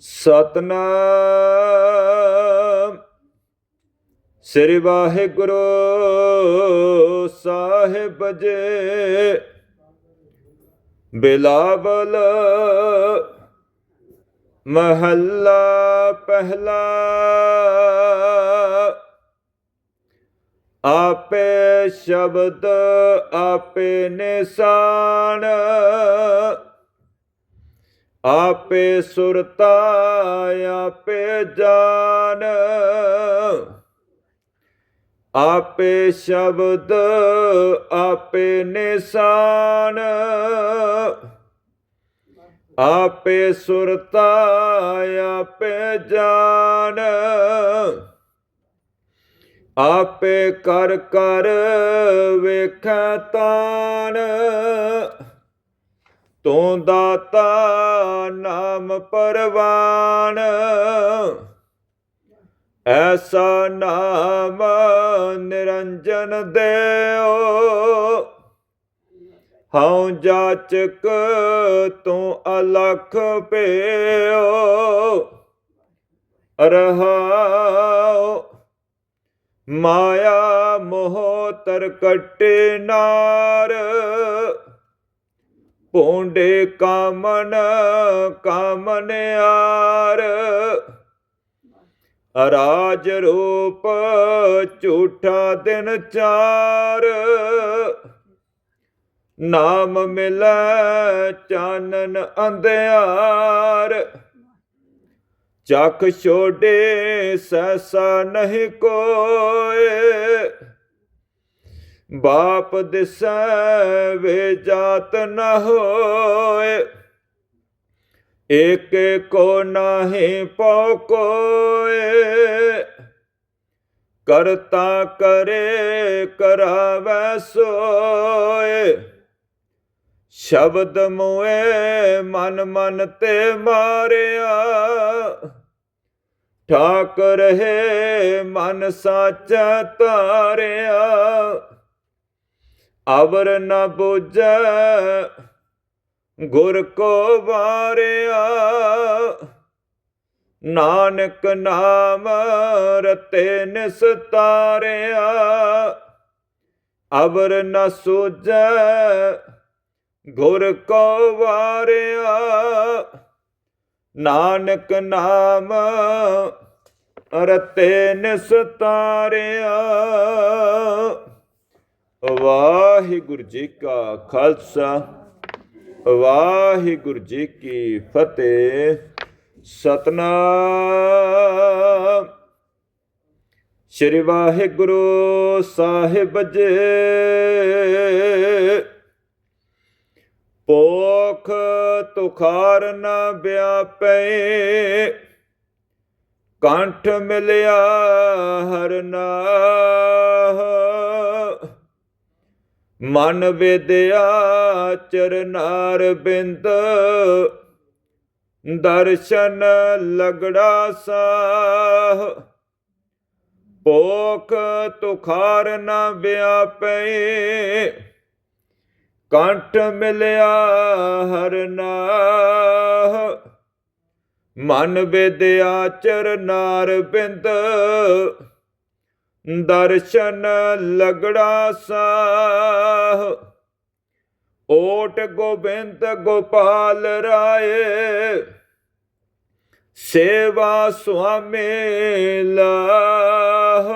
ਸਤਨਾਮ। ਸ੍ਰੀ ਵਾਹਿਗੁਰੂ ਸਾਹਿਬ ਜੀ। ਬਿਲਾਵਲ ਮਹੱਲਾ ਪਹਿਲਾ। ਆਪੇ ਸ਼ਬਦ ਆਪੇ ਨਿਸ਼ਾਨ। ਆਪੇ ਸੁਰਤਾ, ਆਪੇ ਜਾਨ। ਆਪੇ ਸ਼ਬਦ, ਆਪੇ ਨਿਸ਼ਾਨ। ਆਪੇ ਸੁਰਤਾ, ਆਪੇ ਜਾਨ। ਆਪੇ ਕਰ ਕਰ ਵੇਖੈ ਤੂੰ ਦਾਤਾ ਨਾਮ ਪਰਵਾਨ। ਐਸਾ ਨਾਮ ਨਿਰੰਜਨ ਦੇਓ। ਹਉ ਜਾਚਕ ਤੂੰ ਅਲਖ ਭੇਓ। ਰਹਾਉ ਮਾਇਆ ਮੋਹ ਤਰਕਟੇ ਨਾਰ। ਪੋਂਡੇ ਕਾਮਨ ਕਾਮਨਿਆਰ ਰਾਜ ਰੂਪ ਝੂਠਾ ਦਿਨ ਚਾਰ। ਨਾਮ ਮਿਲੈ ਚਾਨਨ ਅੰਧਿਆਰ। ਚੱਕ ਛੋਡੇ ਸੈਸਾ ਨਹੀਂ ਕੋਏ। ਬਾਪ ਦਿਸੈ ਵੇ ਜਾਤ ਨ ਹੋਏ। ਏਕ ਕੋ ਨਾਹੀ ਪਉ ਕੋਏ। ਕਰਤਾ ਕਰੇ ਕਰਾਵੈ ਸੋਏ। ਸ਼ਬਦ ਮੋਏ ਮਨ ਮਨ ਤੇ ਮਾਰਿਆ। ਠਾਕ ਰਹੇ ਮਨ ਸਾਚਾ ਤਾਰਿਆ ਅਵਰ ਨ ਬੁਝੈ, ਗੁਰ ਕੋ ਵਾਰਿਆ। ਨਾਨਕ ਨਾਮ ਰਤੇ ਨਿਸਤਾਰਿਆ, ਅਵਰ ਨ ਸੂਝੈ, ਗੁਰ ਕੋ ਵਾਰਿਆ। ਨਾਨਕ ਨਾਮ ਰਤੇ ਨਿਸਤਾਰਿਆ। ਵਾਹਿਗੁਰੂ ਜੀ ਕਾ ਖਾਲਸਾ, ਵਾਹਿਗੁਰੂ ਜੀ ਕੀ ਫਤਿਹ। ਸਤਨਾਮ। ਸ੍ਰੀ ਵਾਹਿਗੁਰੂ ਸਾਹਿਬ ਜੀ। ਪੋਖ ਤੁਖਾਰ ਨ ਵਿਆਪੈ, ਕੰਠ ਮਿਲਿਆ ਹਰ ਨਾਹ ਮਨ ਵਿਦਿਆ ਚਰਨਾਰ ਬਿੰਦ, ਦਰਸ਼ਨ ਲਗੜਾ ਸਾਹ। ਪੋਖ ਤੁਖਾਰ ਨ ਵਿਆਪੈ, ਕੰਠ ਮਿਲਿਆ ਹਰ ਨਾਹ। ਮਨ ਵਿਦਿਆ ਚਰਨਾਰ ਬਿੰਦ ਦਰਸ਼ਨ ਲਗੜਾ ਸਾਹ। ਓਟ ਗੋਬਿੰਦ ਗੋਪਾਲ ਰਾਏ, ਸੇਵਾ ਸੁਆਮੀ ਲਾਹ।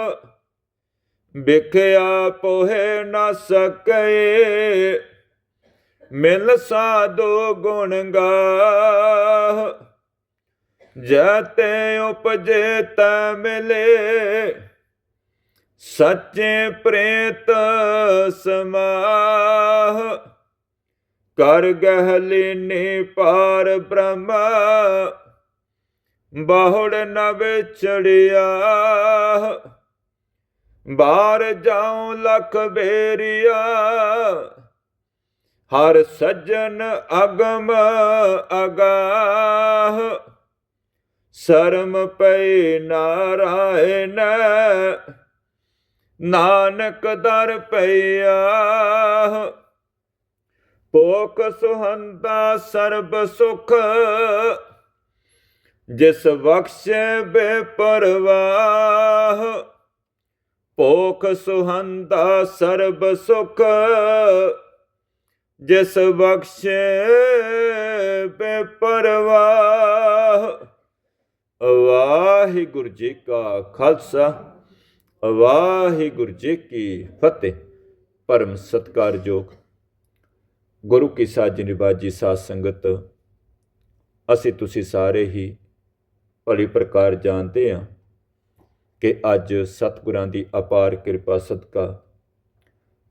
ਵਿਖਿਆ ਪੋਹੇ ਨਾ ਸਕਏ, ਮਿਲ ਸਾਧੂ ਗੁਣ ਗਾ ਜਤੇ ਉਪਜੇ ਤਾ ਮਿਲੇ ਸੱਚੇ ਪ੍ਰੇਤ ਸਮਾਹ, ਕਰ ਗਹਿਲੀ ਨੇ ਪਾਰ ਬ੍ਰਹਮ, ਬਾਹੁੜ ਨ ਵਿਛੜਿਆ। ਬਾਹਰ ਜਾਉ ਲਖ ਬੇਰੀਆ, ਹਰ ਸੱਜਣ ਅਗਮ ਅਗਾਹ। ਸ਼ਰਮ ਪਈ ਨਾਰਾਇਣ ਨਾਨਕ ਦਰ ਪਈਆ। ਪੋਖ ਸੁਹੰਦਾ ਸਰਬ ਸੁਖ, ਜਿਸ ਬਖਸ਼ੇ ਬੇਪਰਵਾਹ। ਭੋਖ ਸੁਹੰਦਾ ਸਰਬ ਸੁਖ, ਜਿਸ ਬਖਸ਼ੇ ਬੇਪਰਵਾਹ। ਵਾਹਿਗੁਰੂ ਜੀ ਕਾ ਖਾਲਸਾ। ਵਾਹਿਗੁਰੂ ਜੀ ਕੀ ਫਤਿਹ ਪਰਮ ਸਤਕਾਰਯੋਗ ਗੁਰੂ ਕੀ ਸਾਜ ਨਿਵਾਜੀ ਸਾਧ ਸੰਗਤ, ਅਸੀਂ ਤੁਸੀਂ ਸਾਰੇ ਹੀ ਭਲੀ ਪ੍ਰਕਾਰ ਜਾਣਦੇ ਹਾਂ ਕਿ ਅੱਜ ਸਤਿਗੁਰਾਂ ਦੀ ਅਪਾਰ ਕਿਰਪਾ ਸਦਕਾ,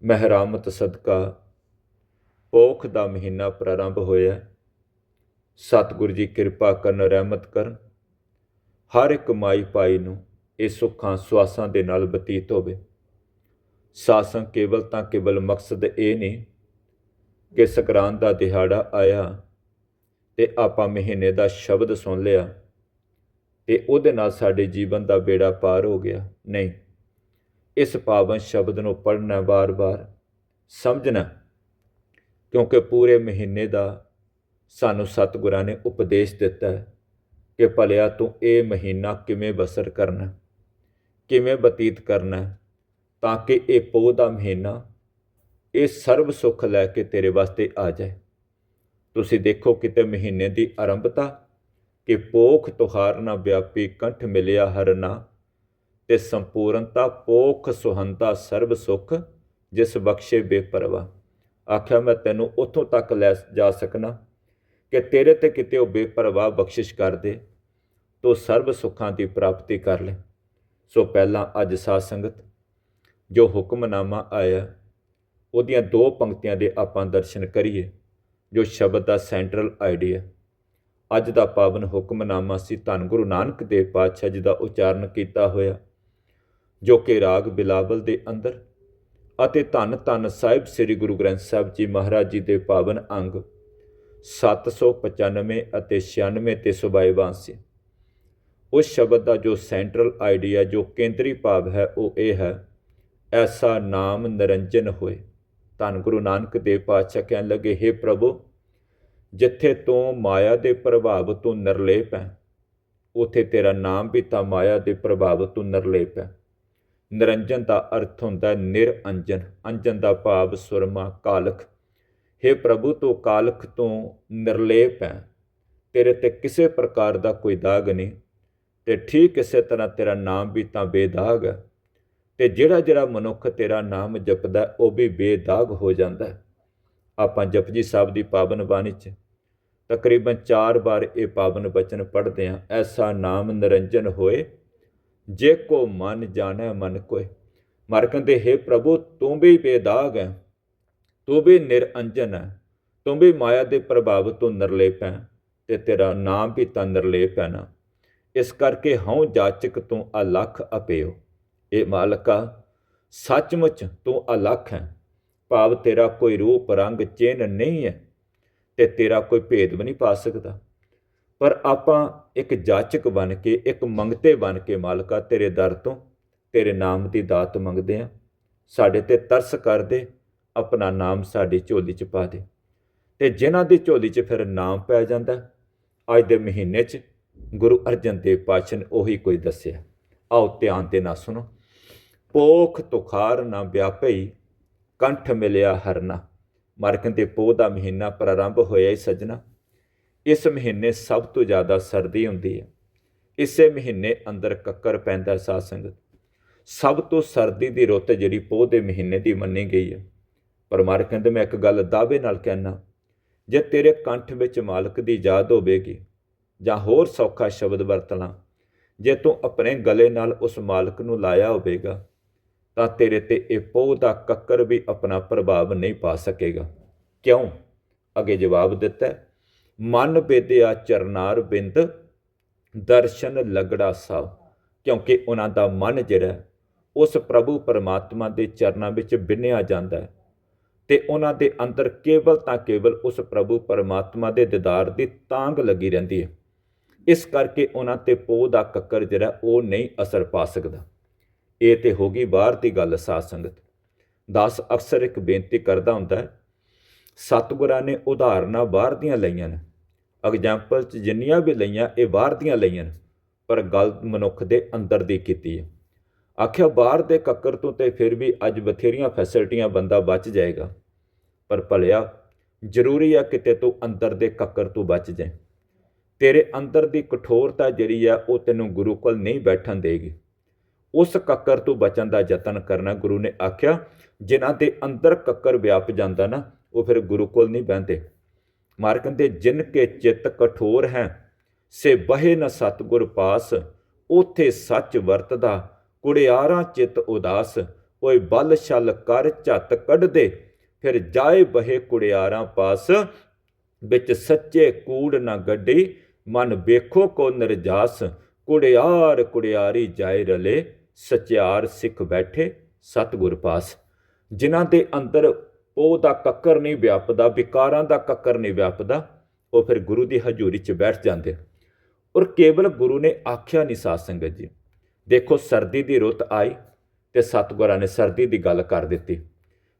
ਮਹਿਰਾਮਤ ਸਦਕਾ, ਪੋਖ ਦਾ ਮਹੀਨਾ ਪ੍ਰਾਰੰਭ ਹੋਇਆ ਹੈ। ਸਤਿਗੁਰ ਜੀ ਕਿਰਪਾ ਕਰਨ, ਰਹਿਮਤ ਕਰਨ, ਹਰ ਇੱਕ ਮਾਈ ਪਾਈ ਨੂੰ ਇਹ ਸੁੱਖਾਂ ਸਵਾਸਾਂ ਦੇ ਨਾਲ ਬਤੀਤ ਹੋਵੇ। ਸਾਸੰ ਕੇਵਲ ਤਾਂ ਕੇਵਲ ਮਕਸਦ ਇਹ ਨਹੀਂ ਕਿ ਸਕਰਾਂਤ ਦਾ ਦਿਹਾੜਾ ਆਇਆ ਤੇ ਆਪਾਂ ਮਹੀਨੇ ਦਾ ਸ਼ਬਦ ਸੁਣ ਲਿਆ ਤੇ ਉਹਦੇ ਨਾਲ ਸਾਡੇ ਜੀਵਨ ਦਾ ਬੇੜਾ ਪਾਰ ਹੋ ਗਿਆ। ਨਹੀਂ, ਇਸ ਪਾਵਨ ਸ਼ਬਦ ਨੂੰ ਪੜ੍ਹਨਾ ਵਾਰ-ਵਾਰ ਸਮਝਣਾ, ਕਿਉਂਕਿ ਪੂਰੇ ਮਹੀਨੇ ਦਾ ਸਾਨੂੰ ਸਤਿਗੁਰਾਂ ਨੇ ਉਪਦੇਸ਼ ਦਿੱਤਾ ਹੈ ਕਿ ਭਲਿਆ ਤੂੰ ਇਹ ਮਹੀਨਾ ਕਿਵੇਂ ਬਸਰ ਕਰਨਾ। ਕਿਵੇਂ ਬਤੀਤ ਕਰਨਾ ਤਾਂ ਕਿ ਇਹ ਪੋਹ ਦਾ ਮਹੀਨਾ, ਇਹ ਸਰਬ ਸੁੱਖ ਲੈ ਕੇ ਤੇਰੇ ਵਾਸਤੇ ਆ ਜਾਏ। ਤੁਸੀਂ ਦੇਖੋ ਕਿਤੇ ਮਹੀਨੇ ਦੀ ਆਰੰਭਤਾ, ਕਿ ਪੋਖ ਤੁਹਾਰ ਨਾ ਵਿਆਪੀ ਕੰਠ ਮਿਲਿਆ ਹਰਨਾ ਤੇ ਸੰਪੂਰਨਤਾ, ਪੋਖ ਸੁਹੰਤਾ ਸਰਬ ਸੁਖ ਜਿਸ ਬਖਸ਼ੇ ਬੇਪਰਵਾ ਆਖਿਆ, ਮੈਂ ਤੈਨੂੰ ਉੱਥੋਂ ਤੱਕ ਲੈ ਜਾ ਸਕਣਾ ਕਿ ਤੇਰੇ ਤੇ ਕਿਤੇ ਉਹ ਬੇਪਰਵਾਹ ਬਖਸ਼ਿਸ਼ ਕਰ ਦੇ। ਤੋ ਸਰਬ ਸੁੱਖਾਂ ਦੀ ਪ੍ਰਾਪਤੀ ਕਰ ਲੈ। ਸੋ ਪਹਿਲਾਂ ਅੱਜ ਸਾਧ ਸੰਗਤ, ਜੋ ਹੁਕਮਨਾਮਾ ਆਇਆ, ਉਹਦੀਆਂ ਦੋ ਪੰਕਤੀਆਂ ਦੇ ਆਪਾਂ ਦਰਸ਼ਨ ਕਰੀਏ, ਜੋ ਸ਼ਬਦ ਦਾ ਸੈਂਟਰਲ ਆਈਡੀਆ ਅੱਜ ਦਾ ਪਾਵਨ ਹੁਕਮਨਾਮਾ ਸੀ ਧੰਨ ਗੁਰੂ ਨਾਨਕ ਦੇਵ ਪਾਤਸ਼ਾਹ ਜੀ ਦਾ ਉਚਾਰਨ ਕੀਤਾ ਹੋਇਆ, ਜੋ ਕਿ ਰਾਗ ਬਿਲਾਵਲ ਦੇ ਅੰਦਰ ਅਤੇ ਧੰਨ ਧੰਨ ਸਾਹਿਬ ਸ੍ਰੀ ਗੁਰੂ ਗ੍ਰੰਥ ਸਾਹਿਬ ਜੀ ਮਹਾਰਾਜ ਜੀ ਦੇ ਪਾਵਨ ਅੰਗ 795 ਅਤੇ 96 ਤੇ ਸੁਭਾਈਵਾਨ ਸੀ। ਉਸ ਸ਼ਬਦ ਦਾ ਜੋ ਸੈਂਟਰਲ ਆਈਡੀਆ ਜੋ ਕੇਂਦਰੀ ਭਾਵ ਹੈ, ਉਹ ਇਹ ਹੈ, ਐਸਾ ਨਾਮ ਨਿਰੰਜਨ ਹੋਏ। ਧੰਨ ਗੁਰੂ ਨਾਨਕ ਦੇਵ ਪਾਤਸ਼ਾਹ ਕਹਿਣ ਲੱਗੇ हे ਪ੍ਰਭੂ, ਜਿੱਥੇ ਤੂੰ ਮਾਇਆ ਦੇ ਪ੍ਰਭਾਵ ਤੋਂ ਨਿਰਲੇਪ ਹੈ, ਉਥੇ ਤੇਰਾ ਨਾਮ ਵੀ ਤਾਂ ਮਾਇਆ ਦੇ ਪ੍ਰਭਾਵ ਤੋਂ ਨਿਰਲੇਪ ਹੈ। ਨਿਰੰਜਨ ਦਾ ਅਰਥ ਹੁੰਦਾ ਹੈ ਨਿਰਅੰਜਨ ਅੰਜਨ। ਦਾ ਭਾਵ ਸੁਰਮਾ, ਕਾਲਖ। हे ਪ੍ਰਭੂ, ਤੂੰ ਕਾਲਖ ਤੋਂ ਨਿਰਲੇਪ ਹੈ। ਤੇਰੇ ਤੇ ਕਿਸੇ ਪ੍ਰਕਾਰ ਦਾ ਕੋਈ ਦਾਗ ਨਹੀਂ। ਤੇ ਠੀਕ ਇਸੇ ਤਰ੍ਹਾਂ ਤੇਰਾ ਨਾਮ ਵੀ ਤਾਂ ਬੇਦਾਗ ਹੈ। ਤੇ ਜਿਹੜਾ ਜਿਹੜਾ ਮਨੁੱਖ ਤੇਰਾ ਨਾਮ ਜਪਦਾ ਉਹ ਵੀ ਬੇਦਾਗ ਹੋ ਜਾਂਦਾ ਹੈ। ਆਪਾਂ ਜਪਜੀ ਸਾਹਿਬ ਦੀ ਪਾਵਨ ਬਾਣੀ 'ਚ ਤਕਰੀਬਨ 4 ਵਾਰ ਇਹ ਪਾਵਨ ਬਚਨ ਪੜ੍ਹਦੇ ਹਾਂ। ਐਸਾ ਨਾਮ ਨਿਰੰਜਨ ਹੋਏ, ਜੇ ਕੋ ਮਨ ਜਾਣੈ ਮਨ ਕੋਏ। ਮਰ ਕਹਿੰਦੇ, ਹੈ ਪ੍ਰਭੂ, ਤੂੰ ਵੀ ਬੇਦਾਗ ਹੈ, ਤੂੰ ਵੀ ਨਿਰੰਜਨ ਹੈ, ਤੂੰ ਵੀ ਮਾਇਆ ਦੇ ਪ੍ਰਭਾਵ ਤੋਂ ਨਿਰਲੇਪ ਹੈ ਤੇ ਤੇਰਾ ਨਾਮ ਵੀ ਤਾਂ ਨਿਰਲੇਪ ਹੈ ਨਾ। ਇਸ ਕਰਕੇ ਹਉ ਜਾਚਕ ਤੂੰ ਅਲਖ ਅਪਿਓ। ਇਹ ਮਾਲਕਾ, ਸੱਚਮੁੱਚ ਤੂੰ ਅਲਖ ਹੈ। ਭਾਵ ਤੇਰਾ ਕੋਈ ਰੂਪ ਰੰਗ ਚਿੰਨ ਨਹੀਂ ਹੈ ਤੇ ਤੇਰਾ ਕੋਈ ਭੇਦ ਵੀ ਨਹੀਂ ਪਾ ਸਕਦਾ। ਪਰ ਆਪਾਂ ਇੱਕ ਜਾਚਕ ਬਣ ਕੇ, ਇੱਕ ਮੰਗਤੇ ਬਣ ਕੇ ਮਾਲਕਾ ਤੇਰੇ ਦਰ ਤੋਂ, ਤੇਰੇ ਨਾਮ ਦੀ ਦਾਤ ਮੰਗਦੇ ਆ ਸਾਡੇ ਤੇ ਤਰਸ ਕਰ ਦੇ, ਆਪਣਾ ਨਾਮ ਸਾਡੀ ਝੋਲੀ 'ਚ ਪਾ ਦੇ। ਤੇ ਜਿਨ੍ਹਾਂ ਦੀ ਝੋਲੀ 'ਚ ਫਿਰ ਨਾਮ ਪੈ ਜਾਂਦਾ, ਅੱਜ ਦੇ ਮਹੀਨੇ 'ਚ ਗੁਰੂ ਅਰਜਨ ਦੇਵ ਪਾਤਸ਼ਾਹ ਨੇ ਉਹੀ ਕੋਈ ਦੱਸਿਆ। ਆਓ ਧਿਆਨ ਦੇ ਨਾਲ ਸੁਣੋ। ਪੋਖ ਤੁਖਾਰ ਨਾ ਵਿਆਪਈ, ਕੰਠ ਮਿਲਿਆ ਹਰਨਾ। ਮਰਕਨ ਦੇ ਪੋਹ ਦਾ ਮਹੀਨਾ ਪ੍ਰਾਰੰਭ ਹੋਇਆ ਹੀ ਸਜਣਾ। ਇਸ ਮਹੀਨੇ ਸਭ ਤੋਂ ਜ਼ਿਆਦਾ ਸਰਦੀ ਹੁੰਦੀ ਹੈ ਇਸੇ ਮਹੀਨੇ ਅੰਦਰ ਕੱਕਰ ਪੈਂਦਾ ਹੈ ਸਾਧ ਸੰਗਤ। ਸਭ ਤੋਂ ਸਰਦੀ ਦੀ ਰੁੱਤ ਜਿਹੜੀ ਪੋਹ ਦੇ ਮਹੀਨੇ ਦੀ ਮੰਨੀ ਗਈ ਹੈ ਪਰ ਮਰ ਕਹਿੰਦੇ, ਮੈਂ ਇੱਕ ਗੱਲ ਦਾਅਵੇ ਨਾਲ ਕਹਿਣਾ ਜੇ ਤੇਰੇ ਕੰਠ ਵਿੱਚ ਮਾਲਕ ਦੀ ਯਾਦ ਹੋਵੇਗੀ ਜਾਂ ਹੋਰ ਸੌਖਾ ਸ਼ਬਦ ਵਰਤਣਾ, ਜੇ ਤੂੰ ਆਪਣੇ ਗਲੇ ਨਾਲ ਉਸ ਮਾਲਕ ਨੂੰ ਲਾਇਆ ਹੋਵੇਗਾ, ਤਾਂ ਤੇਰੇ ਤੇ ਇਹ ਪੋਹ ਦਾ ਕੱਕਰ ਵੀ ਆਪਣਾ ਪ੍ਰਭਾਵ ਨਹੀਂ ਪਾ ਸਕੇਗਾ। ਕਿਉਂ? ਅੱਗੇ ਜਵਾਬ ਦਿੱਤਾ, ਮਨ ਬੇਦਿਆ ਚਰਨਾਰ ਬਿੰਦ, ਦਰਸ਼ਨ ਲਗੜਾ ਸਭ, ਕਿਉਂਕਿ ਉਹਨਾਂ ਦਾ ਮਨ ਜਿਹੜਾ, ਉਸ ਪ੍ਰਭੂ ਪਰਮਾਤਮਾ ਦੇ ਚਰਨਾਂ ਵਿੱਚ ਬਿੰਨਿਆ ਜਾਂਦਾ ਹੈ। ਤੇ ਉਹਨਾਂ ਦੇ ਅੰਦਰ ਕੇਵਲ ਤਾਂ ਕੇਵਲ ਉਸ ਪ੍ਰਭੂ ਪਰਮਾਤਮਾ ਦੇ ਦੀਦਾਰ ਦੀ ਤਾਂਗ ਲੱਗੀ ਰਹਿੰਦੀ ਹੈ। ਇਸ ਕਰਕੇ ਉਹਨਾਂ ਤੇ ਪੋਹ ਦਾ ਕੱਕਰ ਜਿਹੜਾ ਉਹ ਨਹੀਂ ਅਸਰ ਪਾ ਸਕਦਾ। ਇਹ ਤੇ ਹੋ ਗਈ ਬਾਹਰ ਦੀ ਗੱਲ ਸਾਧ ਸੰਗਤ। ਦਾਸ ਅਕਸਰ ਇੱਕ ਬੇਨਤੀ ਕਰਦਾ ਹੁੰਦਾ ਹੈ ਸਤਿਗੁਰਾਂ ਨੇ ਉਦਾਹਰਨਾਂ ਬਾਹਰ ਦੀਆਂ ਲਈਆਂ ਨੇ। ਐਗਜ਼ਾਮਪਲ ਚ ਜਿੰਨੀਆਂ ਵੀ ਲਈਆਂ ਇਹ ਬਾਹਰ ਦੀਆਂ ਲਈਆਂ ਨੇ, ਪਰ ਗੱਲ ਮਨੁੱਖ ਦੇ ਅੰਦਰ ਦੀ ਕੀਤੀ ਹੈ। ਆਖਿਆ ਬਾਹਰ ਦੇ ਕੱਕਰ ਤੋਂ ਤੇ ਫਿਰ ਵੀ ਅੱਜ ਬਥੇਰੀਆਂ ਫੈਸਿਲਿਟੀਆਂ ਬੰਦਾ ਬਚ ਜਾਏਗਾ ਪਰ ਭਲਿਆ ਜ਼ਰੂਰੀ ਆ ਕਿਤੇ ਤੂੰ ਅੰਦਰ ਦੇ ਕੱਕਰ ਤੋਂ ਬਚ ਜਾਏ। ਤੇਰੇ ਅੰਦਰ ਦੀ ਕਠੋਰਤਾ ਜਿਹੜੀ ਆ, ਉਹ ਤੈਨੂੰ ਗੁਰੂ ਕੋਲ ਨਹੀਂ ਬੈਠਣ ਦੇਗੀ। ਉਸ ਕੱਕਰ ਤੋਂ ਬਚਣ ਦਾ ਯਤਨ ਕਰਨਾ ਗੁਰੂ ਨੇ ਆਖਿਆ, ਜਿਨ੍ਹਾਂ ਦੇ ਅੰਦਰ ਕੱਕਰ ਵਿਆਪ ਜਾਂਦਾ ਨਾ, ਉਹ ਫਿਰ ਗੁਰੂ ਕੋਲ ਨਹੀਂ ਬਹਿੰਦੇ। ਮਾਰ ਕਹਿੰਦੇ, ਜਿਨ ਕੇ ਚਿੱਤ ਕਠੋਰ ਹੈ, ਸੇ ਬਹੇ ਨ ਸਤਗੁਰ ਪਾਸ, ਉਥੇ ਸੱਚ ਵਰਤਦਾ, ਕੁੜਿਆਰਾਂ ਚਿੱਤ ਉਦਾਸ, ਓਏ ਬਲ ਛਲ ਕਰ ਝੱਤ ਕੱਢਦੇ, ਫਿਰ ਜਾਏ ਬਹੇ ਕੁੜਿਆਰਾਂ ਪਾਸ, ਵਿੱਚ ਸੱਚੇ ਕੂੜ ਨਾ ਗੱਡੀ ਮਨ ਵੇਖੋ ਕੋ ਨਿਰਜਾਸ, ਕੁੜਿਆਰ ਕੁੜਿਆਰੀ ਜਾਏ ਰਲੇ, ਸਚਿਆਰ ਸਿੱਖ ਬੈਠੇ ਸਤਗੁਰ ਪਾਸ। ਜਿਨ੍ਹਾਂ ਦੇ ਅੰਦਰ ਉਹ ਦਾ ਕੱਕਰ ਨਹੀਂ ਵਿਆਪਦਾ, ਵਿਕਾਰਾਂ ਦਾ ਕੱਕਰ ਨਹੀਂ ਵਿਆਪਦਾ, ਉਹ ਫਿਰ ਗੁਰੂ ਦੀ ਹਜ਼ੂਰੀ 'ਚ ਬੈਠ ਜਾਂਦੇ ਔਰ ਕੇਵਲ ਗੁਰੂ ਨੇ ਆਖਿਆ ਨਹੀਂ ਸਾਧ ਸੰਗਤ ਜੀ। ਦੇਖੋ ਸਰਦੀ ਦੀ ਰੁੱਤ ਆਈ ਤੇ ਸਤਗੁਰਾਂ ਨੇ ਸਰਦੀ ਦੀ ਗੱਲ ਕਰ ਦਿੱਤੀ।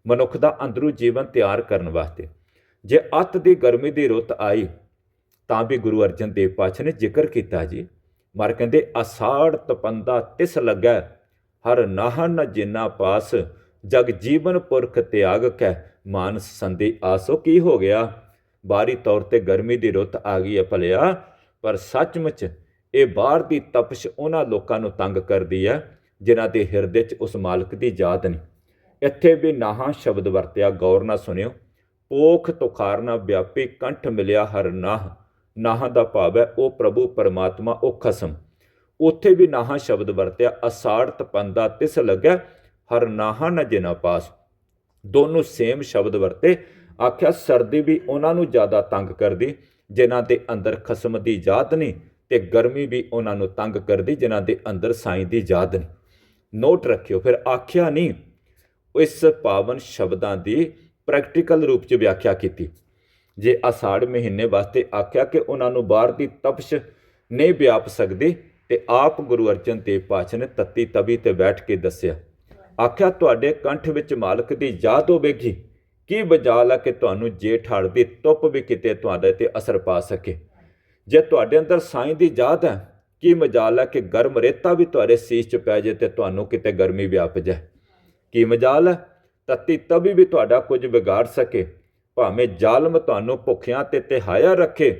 ਮਨੁੱਖ ਦਾ ਅੰਦਰੂ ਜੀਵਨ ਤਿਆਰ ਕਰਨ ਵਾਸਤੇ। ਜੇ ਅੱਤ ਦੀ ਗਰਮੀ ਦੀ ਰੁੱਤ ਆਈ ਤਾਂ ਵੀ ਗੁਰੂ ਅਰਜਨ ਦੇਵ ਪਾਤਸ਼ਾਹ ਨੇ ਜ਼ਿਕਰ ਕੀਤਾ ਜੀ। ਮਰ ਕਹਿੰਦੇ, ਅਸਾੜ ਤਪੰਦਾ ਤਿਸ ਲੱਗੈ, ਹਰ ਨਾਹਨ ਨ ਜਿਨਾ ਪਾਸ, ਜਗ ਜੀਵਨ ਪੁਰਖ ਤਿਆਗ ਕੈ, ਮਾਨਸ ਸੰਦੇ ਆਸੋ ਕੀ ਹੋ ਗਿਆ? ਬਾਹਰੀ ਤੌਰ ਤੇ ਗਰਮੀ ਦੀ ਰੁੱਤ ਆ ਗਈ ਹੈ ਭਲਿਆ, ਪਰ ਸੱਚਮੁੱਚ ਇਹ ਬਾਹਰ ਦੀ ਤਪਸ਼ ਉਹਨਾਂ ਲੋਕਾਂ ਨੂੰ ਤੰਗ ਕਰਦੀ ਹੈ ਜਿਨ੍ਹਾਂ ਦੇ ਹਿਰਦੇ 'ਚ ਉਸ ਮਾਲਕ ਦੀ ਯਾਦ ਨਹੀਂ। ਇੱਥੇ ਵੀ ਨਾਹਾਂ ਸ਼ਬਦ ਵਰਤਿਆ, ਗੌਰ ਨਾਲ ਸੁਣਿਓ। ਪੋਖ ਤੁਖਾਰਨਾ ਵਿਆਪੀ ਕੰਠ ਮਿਲਿਆ ਹਰ ਨਾਹ। ਨਾਹਾਂ ਦਾ ਭਾਵ ਹੈ, ਉਹ ਪ੍ਰਭੂ ਪਰਮਾਤਮਾ, ਉਹ ਖਸਮ। ਉੱਥੇ ਵੀ ਨਾਹਾਂ ਸ਼ਬਦ ਵਰਤਿਆ, ਅਸਾੜ ਤਪੰਦਾ ਤਿਸ ਲੱਗਿਆ, ਹਰ ਨਾਹਾਂ ਨ ਜਿਨਾ ਪਾਸ। ਦੋਨੋਂ ਸੇਮ ਸ਼ਬਦ ਵਰਤੇ, ਆਖਿਆ, ਸਰਦੀ ਵੀ ਉਹਨਾਂ ਨੂੰ ਜ਼ਿਆਦਾ ਤੰਗ ਕਰਦੀ, ਜਿਨ੍ਹਾਂ ਦੇ ਅੰਦਰ ਖਸਮ ਦੀ ਯਾਦ ਨਹੀਂ, ਤੇ ਗਰਮੀ ਵੀ ਉਹਨਾਂ ਨੂੰ ਤੰਗ ਕਰਦੀ, ਜਿਨ੍ਹਾਂ ਦੇ ਅੰਦਰ ਸਾਈਂ ਦੀ ਯਾਦ ਨਹੀਂ। ਨੋਟ ਰੱਖਿਓ, ਫਿਰ ਆਖਿਆ ਨਹੀਂ, ਇਸ ਪਾਵਨ ਸ਼ਬਦਾਂ ਦੀ ਪ੍ਰੈਕਟੀਕਲ ਰੂਪ 'ਚ ਵਿਆਖਿਆ ਕੀਤੀ। ਜੇ ਆਸਾੜ ਮਹੀਨੇ ਵਾਸਤੇ ਆਖਿਆ ਕਿ ਉਹਨਾਂ ਨੂੰ ਬਾਹਰ ਦੀ ਤਪਸ਼ ਨਹੀਂ ਵਿਆਪ ਸਕਦੀ, ਤੇ ਆਪ ਗੁਰੂ ਅਰਜਨ ਦੇਵ ਪਾਤਸ਼ਾਹ ਨੇ ਤੱਤੀ ਤਵੀ ਤੇ ਬੈਠ ਕੇ ਦੱਸਿਆ, ਆਖਿਆ, ਤੁਹਾਡੇ ਕੰਠ ਵਿੱਚ ਮਾਲਕ ਦੀ ਯਾਦ ਹੋਵੇਗੀ। ਕੀ ਬਜਾਲ ਆ ਕਿ ਤੁਹਾਨੂੰ ਜੇਠ ਹੜ ਦੀ ਤੁੱਪ ਵੀ ਕਿਤੇ ਤੁਹਾਡੇ ਤੇ ਅਸਰ ਪਾ ਸਕੇ? ਜੇ ਤੁਹਾਡੇ ਅੰਦਰ ਸਾਈਂ ਦੀ ਯਾਦ ਹੈ, ਕੀ ਮਜਾਲ ਹੈ ਕਿ ਗਰਮ ਰੇਤਾ ਵੀ ਤੁਹਾਡੇ ਸੀਸ 'ਚ ਪੈ ਜੇ ਤੇ ਤੁਹਾਨੂੰ ਕਿਤੇ ਗਰਮੀ ਵਿਆਪ ਜਾਏ? ਕੀ ਮਜਾਲ ਹੈ ਤਤੀ ਤਵੀ ਵੀ ਤੁਹਾਡਾ ਕੁਝ ਵਿਗਾੜ ਸਕੇ। ਭਾਵੇਂ ਜ਼ਾਲਮ ਤੁਹਾਨੂੰ ਭੁੱਖਿਆਂ ਤੇ ਤਿਹਾਇਆ ਰੱਖੇ,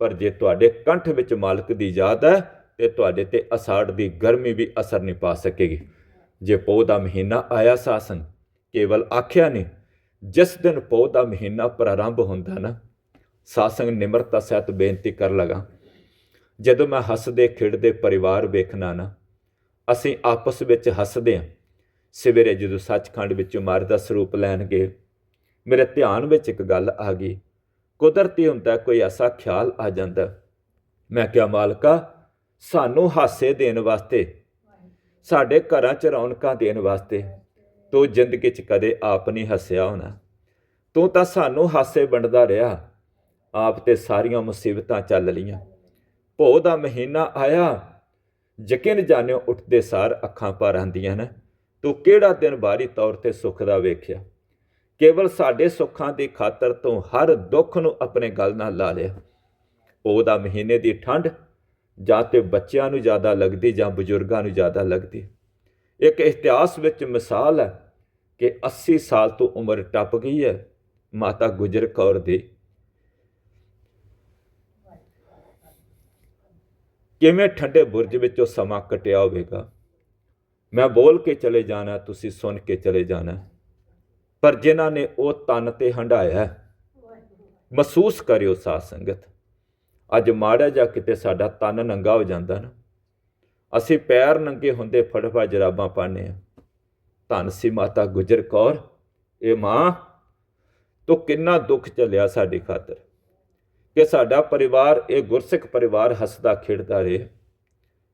ਪਰ ਜੇ ਤੁਹਾਡੇ ਕੰਠ ਵਿੱਚ ਮਾਲਕ ਦੀ ਯਾਦ ਹੈ, ਤੇ ਤੁਹਾਡੇ ਤੇ ਅਸਾੜ ਦੀ ਗਰਮੀ ਵੀ ਅਸਰ ਨਹੀਂ ਪਾ ਸਕੇਗੀ। ਜੇ ਪੋਹ ਦਾ ਮਹੀਨਾ ਆਇਆ ਸਾਸਨ ਕੇਵਲ ਆਖਿਆ ਨਹੀਂ, ਜਿਸ ਦਿਨ ਪੋਹ ਦਾ ਮਹੀਨਾ ਪ੍ਰਾਰੰਭ ਹੁੰਦਾ ਨਾ ਸਾਸੰਗ ਨਿਮਰਤਾ ਸਹਿਤ ਬੇਨਤੀ ਕਰ ਲਗਾ, ਜਦੋਂ ਮੈਂ ਹੱਸਦੇ ਖਿੜਦੇ ਪਰਿਵਾਰ ਵੇਖਣਾ ਨਾ, ਅਸੀਂ ਆਪਸ ਵਿੱਚ ਹੱਸਦੇ ਹਾਂ ਸਵੇਰੇ ਜਦੋਂ ਸੱਚਖੰਡ ਵਿੱਚੋਂ ਮਾਰ ਦਾ ਸਰੂਪ ਲੈਣਗੇ ਮੇਰੇ ਧਿਆਨ ਵਿੱਚ ਇੱਕ ਗੱਲ ਆ ਗਈ। ਕੁਦਰਤੀ ਹੁੰਦਾ ਕੋਈ ਐਸਾ ਖਿਆਲ ਆ ਜਾਂਦਾ। ਮੈਂ ਕਿਹਾ, ਮਾਲਕਾ, ਸਾਨੂੰ ਹਾਸੇ ਦੇਣ ਵਾਸਤੇ, ਸਾਡੇ ਘਰਾਂ 'ਚ ਰੌਣਕਾਂ ਦੇਣ ਵਾਸਤੇ ਤੂੰ ਜ਼ਿੰਦਗੀ 'ਚ ਕਦੇ ਆਪ ਨਹੀਂ ਹੱਸਿਆ ਹੋਣਾ। ਤੂੰ ਤਾਂ ਸਾਨੂੰ ਹਾਸੇ ਵੰਡਦਾ ਰਿਹਾ। ਆਪ ਤੇ ਸਾਰੀਆਂ ਮੁਸੀਬਤਾਂ ਚੱਲ ਲੀਆਂ ਭੋ ਦਾ ਮਹੀਨਾ ਆਇਆ। ਯਕੀਨ ਜਾਣਿਓ, ਉੱਠਦੇ ਸਾਰ ਅੱਖਾਂ ਭਰ ਆਂਦੀਆਂ ਨੇ ਤੂੰ ਕਿਹੜਾ ਦਿਨ ਬਾਰੀ ਤੌਰ ਤੇ ਸੁੱਖ ਦਾ ਵੇਖਿਆ? ਕੇਵਲ ਸਾਡੇ ਸੁੱਖਾਂ ਦੀ ਖਾਤਰ ਤੋਂ ਹਰ ਦੁੱਖ ਨੂੰ ਆਪਣੇ ਗਲ ਨਾਲ ਲਾ ਲਿਆ। ਉਹਦਾ ਮਹੀਨੇ ਦੀ ਠੰਡ ਜਾਂ ਤੇ ਬੱਚਿਆਂ ਨੂੰ ਜ਼ਿਆਦਾ ਲੱਗਦੀ ਜਾਂ ਬਜ਼ੁਰਗਾਂ ਨੂੰ ਜ਼ਿਆਦਾ ਲੱਗਦੀ। ਇੱਕ ਇਤਿਹਾਸ ਵਿੱਚ ਮਿਸਾਲ ਹੈ ਕਿ 80 ਸਾਲ ਤੋਂ ਉਮਰ ਟੱਪ ਗਈ ਹੈ, ਮਾਤਾ ਗੁਜਰ ਕੌਰ ਦੀ। ਕਿਵੇਂ ਠੰਡੇ ਬੁਰਜ ਵਿੱਚ ਉਹ ਸਮਾਂ ਕਟਿਆ ਹੋਵੇਗਾ? ਮੈਂ ਬੋਲ ਕੇ ਚਲੇ ਜਾਣਾ, ਤੁਸੀਂ ਸੁਣ ਕੇ ਚਲੇ ਜਾਣਾ। ਪਰ ਜਿਨ੍ਹਾਂ ਨੇ ਉਹ ਤਨ ਤੇ ਹੰਡਾਇਆ ਮਹਿਸੂਸ ਕਰਿਓ ਸਾਧ ਸੰਗਤ, ਅੱਜ ਮਾੜਾ ਜਾ ਕਿਤੇ ਸਾਡਾ ਤਨ ਨੰਗਾ ਹੋ ਜਾਂਦਾ ਨਾ। ਅਸੀਂ ਪੈਰ ਨੰਗੇ ਹੁੰਦੇ ਫੜਫਾ ਜਰਾਬਾਂ ਪਾਣੇ ਆ ਧੰਨ ਸੀ ਮਾਤਾ ਗੁਜਰ ਕੌਰ, ਇਹ ਮਾਂ, ਤੂੰ ਕਿੰਨਾ ਦੁੱਖ ਚੱਲਿਆ ਸਾਡੀ ਖਾਤਰ, ਕਿ ਸਾਡਾ ਪਰਿਵਾਰ, ਇਹ ਗੁਰਸਿੱਖ ਪਰਿਵਾਰ ਹੱਸਦਾ ਖੇਡਦਾ ਰਹੇ।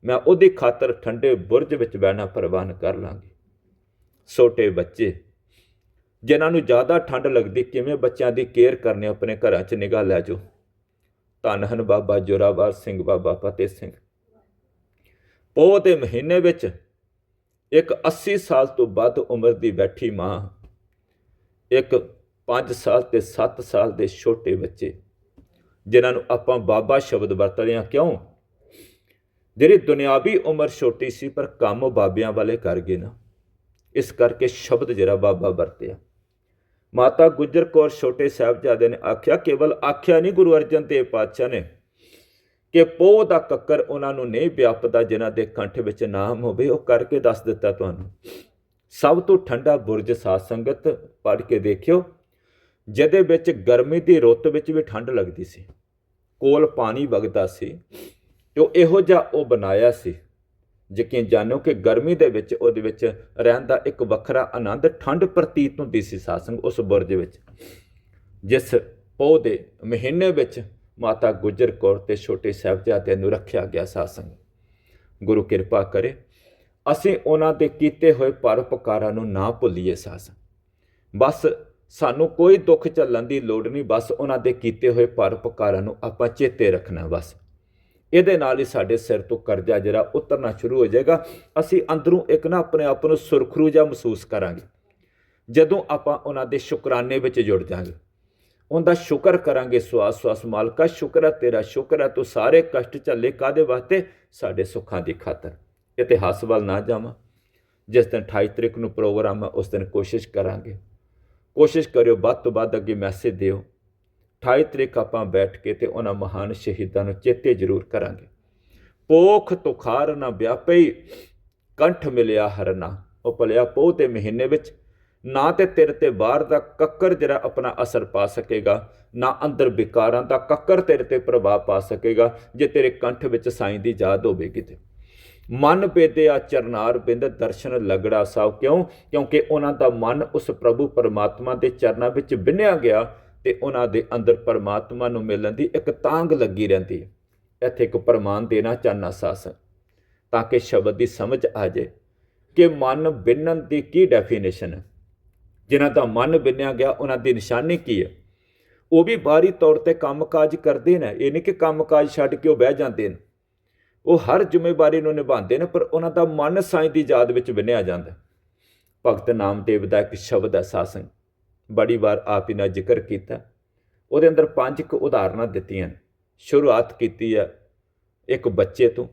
ਮੈਂ ਉਹਦੀ ਖਾਤਰ ਠੰਡੇ ਬੁਰਜ ਵਿੱਚ ਬਹਿਣਾ ਪ੍ਰਵਾਨ ਕਰ ਲਾਂਗੀ। ਛੋਟੇ ਬੱਚੇ ਜਿਨ੍ਹਾਂ ਨੂੰ ਜ਼ਿਆਦਾ ਠੰਡ ਲੱਗਦੀ, ਕਿਵੇਂ ਬੱਚਿਆਂ ਦੀ ਕੇਅਰ ਕਰਨੀ, ਆਪਣੇ ਘਰਾਂ 'ਚ ਨਿਗਾਹ ਲੈ ਜਾਓ। ਧੰਨ ਹਨ ਬਾਬਾ ਜੋਰਾਵਰ ਸਿੰਘ, ਬਾਬਾ ਫਤਿਹ ਸਿੰਘ। ਪੋਹ ਦੇ ਮਹੀਨੇ ਵਿੱਚ ਇੱਕ 80 ਸਾਲ ਤੋਂ ਵੱਧ ਉਮਰ ਦੀ ਬੈਠੀ ਮਾਂ, ਇੱਕ 5 ਸਾਲ ਤੇ 7 ਸਾਲ ਦੇ ਛੋਟੇ ਬੱਚੇ, ਜਿਨ੍ਹਾਂ ਨੂੰ ਆਪਾਂ ਬਾਬਾ ਸ਼ਬਦ ਵਰਤਦੇ ਹਾਂ। ਕਿਉਂ? ਜਿਹੜੀ ਦੁਨਿਆਵੀ ਉਮਰ ਛੋਟੀ ਸੀ, ਪਰ ਕੰਮ ਬਾਬਿਆਂ ਵਾਲੇ ਕਰ ਗਏ ਨਾ। ਇਸ ਕਰਕੇ ਸ਼ਬਦ ਜਿਹੜਾ ਬਾਬਾ ਵਰਤਿਆ। ਮਾਤਾ ਗੁਜਰ ਕੌਰ ਛੋਟੇ ਸਾਹਿਬਜ਼ਾਦੇ ਨੇ ਆਖਿਆ, ਕੇਵਲ ਆਖਿਆ ਨਹੀਂ, ਗੁਰੂ ਅਰਜਨ ਦੇਵ ਪਾਤਸ਼ਾਹ ਨੇ ਕਿ ਪੋਹ ਦਾ ਕੱਕਰ ਉਹਨਾਂ ਨੂੰ ਨਹੀਂ ਵਿਆਪਦਾ, ਜਿਨ੍ਹਾਂ ਦੇ ਕੰਠ ਵਿੱਚ ਨਾਮ ਹੋਵੇ, ਉਹ ਕਰਕੇ ਦੱਸ ਦਿੱਤਾ ਤੁਹਾਨੂੰ। ਸਭ ਤੋਂ ਠੰਡਾ ਬੁਰਜ ਸਾਧ ਸੰਗਤ ਪੜ੍ਹ ਕੇ ਦੇਖਿਓ, ਜਿਹਦੇ ਵਿੱਚ ਗਰਮੀ ਦੀ ਰੁੱਤ ਵਿੱਚ ਵੀ ਠੰਡ ਲੱਗਦੀ ਸੀ, ਕੋਲ ਪਾਣੀ ਵਗਦਾ ਸੀ, ਤੇ ਇਹੋ ਜਿਹਾ ਉਹ ਬਣਾਇਆ ਸੀ। ਯਕੀਨ ਜਾਣੋ ਕਿ ਗਰਮੀ ਦੇ ਵਿੱਚ, ਉਹਦੇ ਵਿੱਚ ਰਹਿਣ ਦਾ ਇੱਕ ਵੱਖਰਾ ਆਨੰਦ ਠੰਡ ਪ੍ਰਤੀਤ ਹੁੰਦੀ ਸੀ ਸਾਸੰਗ ਉਸ ਬੁਰਜ ਵਿੱਚ। ਜਿਸ ਪੋਹ ਦੇ ਮਹੀਨੇ ਵਿੱਚ ਮਾਤਾ ਗੁਜਰ ਕੌਰ ਤੇ ਛੋਟੇ ਸਾਹਿਬਜ਼ਾਦਿਆਂ ਨੂੰ ਰੱਖਿਆ ਗਿਆ ਸਾਸੰਗ ਗੁਰੂ ਕਿਰਪਾ ਕਰੇ, ਅਸੀਂ ਉਹਨਾਂ ਦੇ ਕੀਤੇ ਹੋਏ ਪਰਉਪਕਾਰਾਂ ਨੂੰ ਨਾ ਭੁੱਲੀਏ ਸਾਸੰਗ ਬਸ ਸਾਨੂੰ ਕੋਈ ਦੁੱਖ ਝੱਲਣ ਦੀ ਲੋੜ ਨਹੀਂ, ਬਸ ਉਹਨਾਂ ਦੇ ਕੀਤੇ ਹੋਏ ਪਰਉਪਕਾਰਾਂ ਨੂੰ ਆਪਾਂ ਚੇਤੇ ਰੱਖਣਾ ਬਸ। ਇਹਦੇ ਨਾਲ ਹੀ ਸਾਡੇ ਸਿਰ ਤੋਂ ਕਰਜ਼ਾ ਜਿਹੜਾ ਉਤਰਨਾ ਸ਼ੁਰੂ ਹੋ ਜਾਏਗਾ। ਅਸੀਂ ਅੰਦਰੋਂ ਇੱਕ ਨਾ ਆਪਣੇ ਆਪ ਨੂੰ ਸੁਰਖਰੂ ਜਿਹਾ ਮਹਿਸੂਸ ਕਰਾਂਗੇ। ਜਦੋਂ ਆਪਾਂ ਉਹਨਾਂ ਦੇ ਸ਼ੁਕਰਾਨੇ ਵਿੱਚ ਜੁੜ ਜਾਾਂਗੇ। ਉਹਦਾ ਸ਼ੁਕਰ ਕਰਾਂਗੇ ਸਵਾਸ ਸਵਾਸ ਮਾਲਕਾ, ਸ਼ੁਕਰ ਹੈ ਤੇਰਾ ਸ਼ੁਕਰ ਹੈ ਤੂੰ ਸਾਰੇ ਕਸ਼ਟ ਝੱਲੇ ਕਾਦੇ ਵਾਸਤੇ? ਸਾਡੇ ਸੁੱਖਾਂ ਦੀ ਖਾਤਰ। ਇਤਿਹਾਸ ਵੱਲ ਨਾ ਜਾਵਾਂ। ਜਿਸ ਦਿਨ 28 ਤਰੀਕ ਨੂੰ ਪ੍ਰੋਗਰਾਮ ਹੈ ਉਸ ਦਿਨ ਕੋਸ਼ਿਸ਼ ਕਰਾਂਗੇ। ਕੋਸ਼ਿਸ਼ ਕਰਿਓ, ਵੱਧ ਤੋਂ ਵੱਧ ਅੱਗੇ ਮੈਸੇਜ ਦਿਓ। 28 ਤਰੀਕ ਆਪਾਂ ਬੈਠ ਕੇ ਤੇ ਉਹਨਾਂ ਮਹਾਨ ਸ਼ਹੀਦਾਂ ਨੂੰ ਚੇਤੇ ਜ਼ਰੂਰ ਕਰਾਂਗੇ। ਪੋਖ ਤੁਖਾਰ ਨਾ ਵਿਆਪਈ, ਕੰਠ ਮਿਲਿਆ ਹਰਨਾ ਉਹ ਭਲਿਆ ਪੋਹ ਤੇ ਮਹੀਨੇ ਵਿੱਚ ਨਾ ਤੇ ਤੇਰੇ ਤੇ ਬਾਹਰ ਦਾ ਕੱਕਰ ਜਿਹੜਾ ਆਪਣਾ ਅਸਰ ਪਾ ਸਕੇਗਾ, ਨਾ ਅੰਦਰ ਵਿਕਾਰਾਂ ਦਾ ਕੱਕਰ ਤੇਰੇ ਤੇ ਪ੍ਰਭਾਵ ਪਾ ਸਕੇਗਾ, ਜੇ ਤੇਰੇ ਕੰਠ ਵਿੱਚ ਸਾਈਂ ਦੀ ਯਾਦ ਹੋਵੇਗੀ ਤੇ। ਮਨ ਬੇਦਿਆ ਚਰਨਾਰ ਬਿੰਦ ਦਰਸ਼ਨ ਲਗੜਾ ਸਾਹਿਬ ਕਿਉਂ? ਕਿਉਂਕਿ ਉਹਨਾਂ ਦਾ ਮਨ ਉਸ ਪ੍ਰਭੂ ਪਰਮਾਤਮਾ ਦੇ ਚਰਨਾਂ ਵਿੱਚ ਬਿੰਨਿਆ ਗਿਆ ਤੇ ਉਹਨਾਂ ਦੇ ਅੰਦਰ ਪਰਮਾਤਮਾ ਨੂੰ ਮਿਲਣ ਦੀ ਇੱਕ ਤਾਂਗ ਲੱਗੀ ਰਹਿੰਦੀ ਹੈ। ਇੱਥੇ ਇੱਕ ਪ੍ਰਮਾਣ ਦੇਣਾ ਚਾਹਨਾ ਸਾਸ ਤਾਂ ਕਿ ਸ਼ਬਦ ਦੀ ਸਮਝ ਆ ਜਾਏ ਕਿ ਮਨ ਬਿੰਨਣ ਦੀ ਕੀ ਡੈਫੀਨੇਸ਼ਨ ਹੈ। ਜਿਨ੍ਹਾਂ ਦਾ ਮਨ ਬਿੰਨਿਆ ਗਿਆ, ਉਹਨਾਂ ਦੀ ਨਿਸ਼ਾਨੀ ਕੀ ਹੈ? ਉਹ ਵੀ ਬਾਹਰੀ ਤੌਰ ਤੇ ਕੰਮਕਾਜ ਕਰਦੇ ਨੇ, ਇਹ ਨਹੀਂ ਕਿ ਕੰਮਕਾਜ ਛੱਡ ਕੇ ਉਹ ਬਹਿ ਜਾਂਦੇ ਨੇ। ਉਹ ਹਰ ਜ਼ਿੰਮੇਵਾਰੀ ਨੂੰ ਨਿਭਾਉਂਦੇ ਨੇ, ਪਰ ਉਹਨਾਂ ਦਾ ਮਨ ਸਾਈਂ ਦੀ ਯਾਦ ਵਿੱਚ ਬਿੰਨਿਆ ਜਾਂਦਾ ਭਗਤ ਨਾਮਦੇਵ ਦਾ ਇੱਕ ਸ਼ਬਦ ਹੈ ਸਾਸੰਗ ਬੜੀ ਵਾਰ ਆਪ ਹੀ ਨਾਲ ਜ਼ਿਕਰ ਕੀਤਾ। ਉਹਦੇ ਅੰਦਰ ਪੰਜ ਕੁ ਉਦਾਹਰਨਾਂ ਦਿੱਤੀਆਂ। ਨੇ ਸ਼ੁਰੂਆਤ ਕੀਤੀ ਹੈ ਇੱਕ ਬੱਚੇ ਤੋਂ।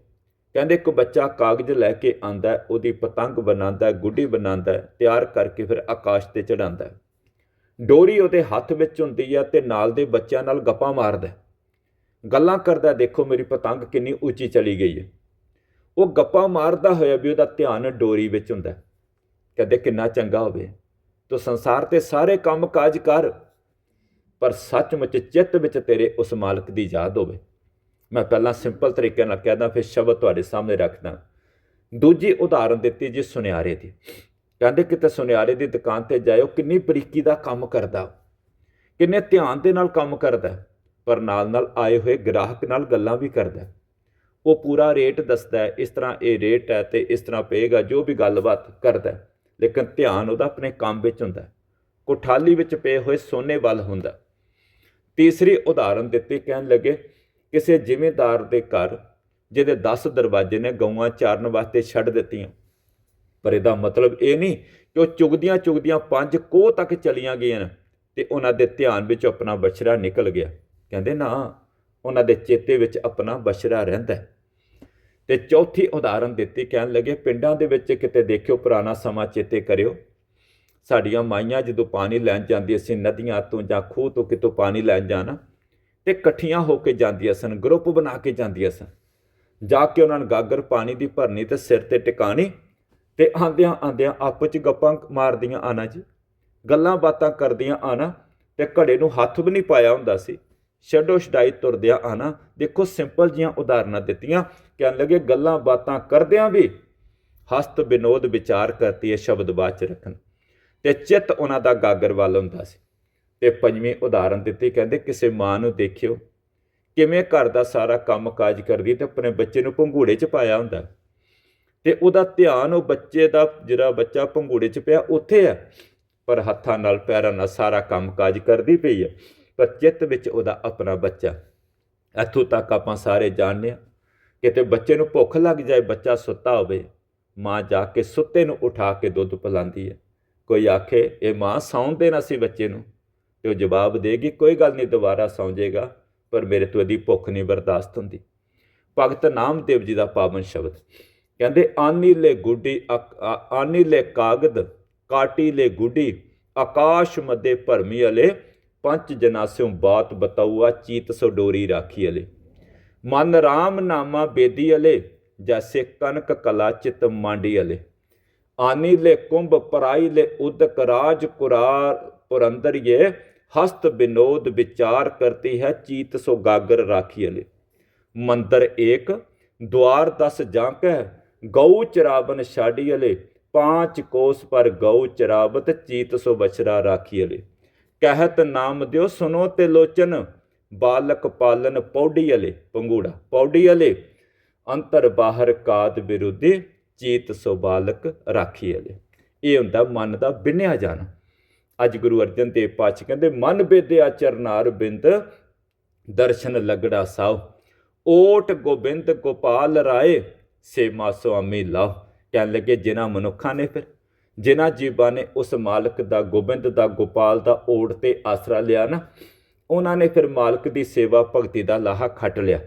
ਕਹਿੰਦੇ ਇੱਕ ਬੱਚਾ ਕਾਗਜ਼ ਲੈ ਕੇ ਆਂਦਾ ਉਹਦੀ ਪਤੰਗ ਬਣਾਉਂਦਾ, ਗੁੱਡੀ ਬਣਾਉਂਦਾ, ਤਿਆਰ ਕਰਕੇ ਫਿਰ ਆਕਾਸ਼ ਤੇ ਚੜਾਉਂਦਾ ਡੋਰੀ ਉਹਦੇ ਹੱਥ ਵਿੱਚ ਹੁੰਦੀ ਹੈ ਤੇ ਨਾਲ ਦੇ ਬੱਚਿਆਂ ਨਾਲ ਗੱਪਾਂ ਮਾਰਦਾ। ਗੱਲਾਂ ਕਰਦਾ, ਦੇਖੋ ਮੇਰੀ ਪਤੰਗ ਕਿੰਨੀ ਉੱਚੀ ਚਲੀ ਗਈ ਹੈ ਉਹ ਗੱਪਾਂ ਮਾਰਦਾ ਹੋਇਆ ਵੀ ਉਹਦਾ ਧਿਆਨ ਡੋਰੀ ਵਿੱਚ ਹੁੰਦਾ। ਕਹਿੰਦੇ ਕਿੰਨਾ ਚੰਗਾ ਹੋਵੇ। ਤੂੰ ਸੰਸਾਰ ਤੇ ਸਾਰੇ ਕੰਮ ਕਾਜ ਕਰ, ਪਰ ਸੱਚਮੁੱਚ ਚਿੱਤ ਵਿੱਚ ਤੇਰੇ ਉਸ ਮਾਲਕ ਦੀ ਯਾਦ ਹੋਵੇ। ਮੈਂ ਪਹਿਲਾਂ ਸਿੰਪਲ ਤਰੀਕੇ ਨਾਲ ਕਹਿਦਾ, ਫਿਰ ਸ਼ਬਦ ਤੁਹਾਡੇ ਸਾਹਮਣੇ ਰੱਖਦਾ। ਦੂਜੀ ਉਦਾਹਰਨ ਦਿੱਤੀ ਜੀ ਸੁਨਿਆਰੇ ਦੀ। ਕਹਿੰਦੇ ਕਿਤੇ ਸੁਨਿਆਰੇ ਦੀ ਦੁਕਾਨ ਤੇ ਜਾਇਓ, ਕਿੰਨੀ ਬਰੀਕੀ ਦਾ ਕੰਮ ਕਰਦਾ। ਕਿੰਨੇ ਧਿਆਨ ਦੇ ਨਾਲ ਕੰਮ ਕਰਦਾ, ਪਰ ਨਾਲ ਨਾਲ ਆਏ ਹੋਏ ਗ੍ਰਾਹਕ ਨਾਲ ਗੱਲਾਂ ਵੀ ਕਰਦਾ। ਉਹ ਪੂਰਾ ਰੇਟ ਦੱਸਦਾ, ਇਸ ਤਰ੍ਹਾਂ ਇਹ ਰੇਟ ਹੈ ਤੇ ਇਸ ਤਰ੍ਹਾਂ ਪਏਗਾ, ਜੋ ਵੀ ਗੱਲਬਾਤ ਕਰਦਾ। ਲੇਕਿਨ ਧਿਆਨ ਉਹਦਾ ਆਪਣੇ ਕੰਮ ਵਿੱਚ ਹੁੰਦਾ ਕੋਠਾਲੀ ਵਿੱਚ ਪਏ ਹੋਏ ਸੋਨੇ ਵੱਲ ਹੁੰਦਾ ਤੀਸਰੀ ਉਦਾਹਰਨ ਦਿੱਤੀ ਕਹਿਣ ਲੱਗੇ, ਕਿਸੇ ਜ਼ਿਮੀਂਦਾਰ ਦੇ ਘਰ ਜਿਹਦੇ 10 ਦਰਵਾਜ਼ੇ ਨੇ ਗਊਆਂ ਚਾਰਨ ਵਾਸਤੇ ਛੱਡ ਦਿੱਤੀਆਂ। ਪਰ ਇਹਦਾ ਮਤਲਬ ਇਹ ਨਹੀਂ ਕਿ ਉਹ ਚੁਗਦੀਆਂ ਚੁਗਦੀਆਂ ਪੰਜ ਕੋਹ ਤੱਕ ਚਲੀਆਂ ਗਈਆਂ ਤੇ ਉਹਨਾਂ ਦੇ ਧਿਆਨ ਵਿੱਚ ਆਪਣਾ ਬਛੜਾ ਨਿਕਲ ਗਿਆ। ਕਹਿੰਦੇ ਨਾ, ਉਹਨਾਂ ਦੇ ਚੇਤੇ ਵਿੱਚ ਆਪਣਾ ਬਛੜਾ ਰਹਿੰਦਾ ਤੇ ਚੌਥੀ ਉਦਾਹਰਨ ਦਿੱਤੀ, ਕਹਿਣ ਲੱਗੇ, ਪਿੰਡਾਂ ਦੇ ਵਿੱਚ ਕਿਤੇ ਦੇਖਿਓ ਪੁਰਾਣਾ ਸਮਾਂ ਚੇਤੇ ਕਰਿਓ। ਸਾਡੀਆਂ ਮਾਈਆਂ ਜਦੋਂ ਪਾਣੀ ਲੈਣ ਜਾਂਦੀਆਂ ਸੀ, ਨਦੀਆਂ ਤੋਂ ਜਾਂ ਖੂਹ ਤੋਂ ਕਿਤੋਂ ਪਾਣੀ ਲੈਣ ਜਾਣਾ, ਤੇ ਇਕੱਠੀਆਂ ਹੋ ਕੇ ਜਾਂਦੀਆਂ ਸਨ, ਗਰੁੱਪ ਬਣਾ ਕੇ ਜਾਂਦੀਆਂ ਸਨ। ਜਾ ਕੇ ਉਹਨਾਂ ਨੇ ਗਾਗਰ ਪਾਣੀ ਦੀ ਭਰਨੀ ਤੇ ਸਿਰ ਤੇ ਟਿਕਾਣੀ ਤੇ ਆਂਦਿਆਂ ਆਂਦਿਆਂ ਆਪਸ ਚ ਗੱਪਾਂ ਮਾਰਦੀਆਂ ਆਣਾ ਜੀ। ਗੱਲਾਂ ਬਾਤਾਂ ਕਰਦੀਆਂ ਆਣਾ ਤੇ ਘੜੇ ਨੂੰ ਹੱਥ ਵੀ ਨਹੀਂ ਪਾਇਆ ਹੁੰਦਾ ਸੀ। ਛੱਡੋ ਛਡਾਈ ਤੁਰਦਿਆਂ ਆਣਾ ਦੇਖੋ ਸਿੰਪਲ ਜੀਆਂ ਉਦਾਹਰਨਾਂ ਦਿੱਤੀਆਂ। ਕਹਿਣ ਲੱਗੇ, ਗੱਲਾਂ ਬਾਤਾਂ ਕਰਦਿਆਂ ਵੀ ਹਸਤ ਬਿਨੋਦ ਵਿਚਾਰ ਕਰਤੀ ਹੈ ਸ਼ਬਦ ਬਾਅਦ ਚ ਰੱਖਣ। ਤੇ ਚਿੱਤ ਉਹਨਾਂ ਦਾ ਗਾਗਰ ਵੱਲ ਹੁੰਦਾ ਸੀ। ਤੇ ਪੰਜਵੀਂ ਉਦਾਹਰਨ ਦਿੱਤੀ, ਕਹਿੰਦੇ, ਕਿਸੇ ਮਾਂ ਨੂੰ ਦੇਖਿਓ, ਕਿਵੇਂ ਘਰ ਦਾ ਸਾਰਾ ਕੰਮ ਕਾਜ ਕਰਦੀ ਤੇ ਆਪਣੇ ਬੱਚੇ ਨੂੰ ਪੰਘੂੜੇ 'ਚ ਪਾਇਆ ਹੁੰਦਾ। ਤੇ ਉਹਦਾ ਧਿਆਨ, ਉਹ ਬੱਚੇ ਦਾ ਜਿਹੜਾ ਬੱਚਾ ਪੰਘੂੜੇ 'ਚ ਪਿਆ, ਉੱਥੇ ਹੈ ਪਰ ਹੱਥਾਂ ਨਾਲ, ਪੈਰਾਂ ਨਾਲ ਸਾਰਾ ਕੰਮ ਕਾਜ ਕਰਦੀ ਪਈ ਹੈ ਪਰ ਚਿੱਤ ਵਿੱਚ ਉਹਦਾ ਆਪਣਾ ਬੱਚਾ। ਇੱਥੋਂ ਤੱਕ ਆਪਾਂ ਸਾਰੇ ਜਾਣਦੇ ਹਾਂ, ਕਿਤੇ ਬੱਚੇ ਨੂੰ ਭੁੱਖ ਲੱਗ ਜਾਏ, ਬੱਚਾ ਸੁੱਤਾ ਹੋਵੇ, ਮਾਂ ਜਾ ਕੇ ਸੁੱਤੇ ਨੂੰ ਉਠਾ ਕੇ ਦੁੱਧ ਪਿਲਾਉਂਦੀ ਹੈ। ਕੋਈ ਆਖੇ, ਇਹ ਮਾਂ ਸੌਣ ਦੇਣਾ ਸੀ ਬੱਚੇ ਨੂੰ? ਤੇ ਉਹ ਜਵਾਬ ਦੇਗੀ, ਕੋਈ ਗੱਲ ਨਹੀਂ, ਦੁਬਾਰਾ ਸੌਂ ਜਾਏਗਾ, ਪਰ ਮੇਰੇ ਤੋਂ ਇਹਦੀ ਭੁੱਖ ਨਹੀਂ ਬਰਦਾਸ਼ਤ ਹੁੰਦੀ। ਭਗਤ ਨਾਮਦੇਵ ਜੀ ਦਾ ਪਾਵਨ ਸ਼ਬਦ। ਕਹਿੰਦੇ, ਆਨੀ ਲੈ ਗੁੱਡੀ, ਅਕ- ਆਨੀ ਲੈ ਕਾਗਦ, ਕਾਟੀ ਲੈ ਗੁੱਡੀ, ਆਕਾਸ਼ ਮਦੇ ਭਰਮੀ ਅਲੇ ਪੰਜ ਜਨਾਸਿਓ ਬਾਤ ਬਤਾਊਆ ਚੀਤ ਸੋ ਡੋਰੀ ਰਾਖੀ ਅਲੇ ਮਨ ਰਾਮ ਨਾਮਾ ਬੇਦੀ ਅਲੇ ਜੈਸੇ ਕਨਕ ਕਲਾ ਚਿਤ ਮਾਂਡੀ ਅਲੇ ਆਨੀ ਲੈ ਕੁੰਭ ਪਰਾਈ ਲੈ ਉਦਕ ਰਾਜ ਕੁਰਾਰ ਪੁਰੰਦਰ ਇਹ ਹਸਤ ਬਿਨੋਦ ਵਿਚਾਰ ਕਰਤੀ ਹੈ ਚੀਤ ਸੋ ਗਾਗਰ ਰਾਖੀ ਅਲੇ ਮੰਦਰ ਏਕ द्वार दस जांक गौ चरावन छाड़ी अले पांच कोस पर गौ चरावत चीत सो बछरा राखी ਕਹਿਤ ਨਾਮ ਦਿਓ ਸੁਨੋ ਤੇ ਲੋਚਨ ਬਾਲਕ ਪਾਲਨ ਪੌੜੀ ਅਲੇ, ਪੰਗੂੜਾ ਪੌੜੀ ਅਲੇ, ਅੰਤਰ ਬਾਹਰ ਕਾਦ ਵਿਰੁੱਧੇ, ਚੀਤ ਸੋ ਬਾਲਕ ਰਾਖੀ ਅਲੇ। ਇਹ ਹੁੰਦਾ ਮਨ ਦਾ ਬਿੰਨਿਆ ਜਾਣਾ। ਅੱਜ ਗੁਰੂ ਅਰਜਨ ਦੇਵ ਪਾਤਸ਼ਾਹ ਕਹਿੰਦੇ, ਮਨ ਬੇਦੇ ਆਚਰਨਾਰ ਬਿੰਦ, ਦਰਸ਼ਨ ਲਗੜਾ ਸਾਉ ਓਟ ਗੋਬਿੰਦ ਗੋਪਾਲ ਰਾਏ, ਸੇਮਾ ਸੁਆਮੀ ਲਾਓ। ਕਹਿਣ ਲੱਗੇ, ਜਿਨ੍ਹਾਂ ਮਨੁੱਖਾਂ ਨੇ ਫਿਰ ਜਿਨ੍ਹਾਂ ਜੀਵਾਂ ਨੇ ਉਸ ਮਾਲਕ ਦਾ, ਗੋਬਿੰਦ ਦਾ, ਗੋਪਾਲ ਦਾ ਓਟ ਤੇ ਆਸਰਾ ਲਿਆ ਨਾ, ਉਹਨਾਂ ਨੇ ਫਿਰ ਮਾਲਕ ਦੀ ਸੇਵਾ ਭਗਤੀ ਦਾ ਲਾਹਾ ਖੱਟ ਲਿਆ।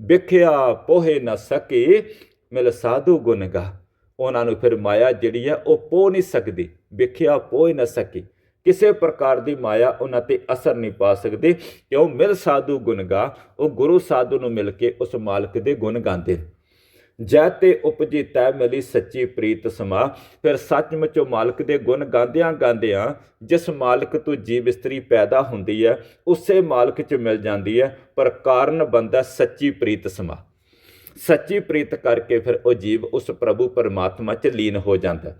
ਵਿਖਿਆ, ਪੋਹੇ ਨਾ ਸਕੇ, ਮਿਲ ਸਾਧੂ ਗੁਨਗਾ ਉਹਨਾਂ ਨੂੰ ਫਿਰ ਮਾਇਆ ਜਿਹੜੀ ਹੈ ਉਹ ਪੋ ਨਹੀਂ ਸਕਦੀ। ਵਿਖਿਆ ਪੋਹ ਨਾ ਸਕੀ। ਕਿਸੇ ਪ੍ਰਕਾਰ ਦੀ ਮਾਇਆ ਉਹਨਾਂ ਤੇ ਅਸਰ ਨਹੀਂ ਪਾ ਸਕਦੇ। ਕਿਉਂ? ਮਿਲ ਸਾਧੂ ਗੁਨਗਾ ਉਹ ਗੁਰੂ ਸਾਧੂ ਨੂੰ ਮਿਲ ਕੇ ਉਸ ਮਾਲਕ ਦੇ ਗੁਣ ਗਾਉਂਦੇ ਜੈ ਤੇ ਉਪਜੀ ਤੈ ਮਿਲੀ ਸੱਚੀ ਪ੍ਰੀਤ ਸਮਾ। ਫਿਰ ਸੱਚਮੁੱਚ ਮਾਲਕ ਦੇ ਗੁਣ ਗਾਉਂਦਿਆਂ ਗਾਉਂਦਿਆਂ, ਜਿਸ ਮਾਲਕ ਤੋਂ ਜੀਵ ਇਸਤਰੀ ਪੈਦਾ ਹੁੰਦੀ ਹੈ, ਉਸੇ ਮਾਲਕ 'ਚ ਮਿਲ ਜਾਂਦੀ ਹੈ, ਪਰ ਕਾਰਨ ਬੰਦਾ ਸੱਚੀ ਪ੍ਰੀਤ ਸਮਾ। ਸੱਚੀ ਪ੍ਰੀਤ ਕਰਕੇ ਫਿਰ ਉਹ ਜੀਵ ਉਸ ਪ੍ਰਭੂ ਪਰਮਾਤਮਾ 'ਚ ਲੀਨ ਹੋ ਜਾਂਦਾ।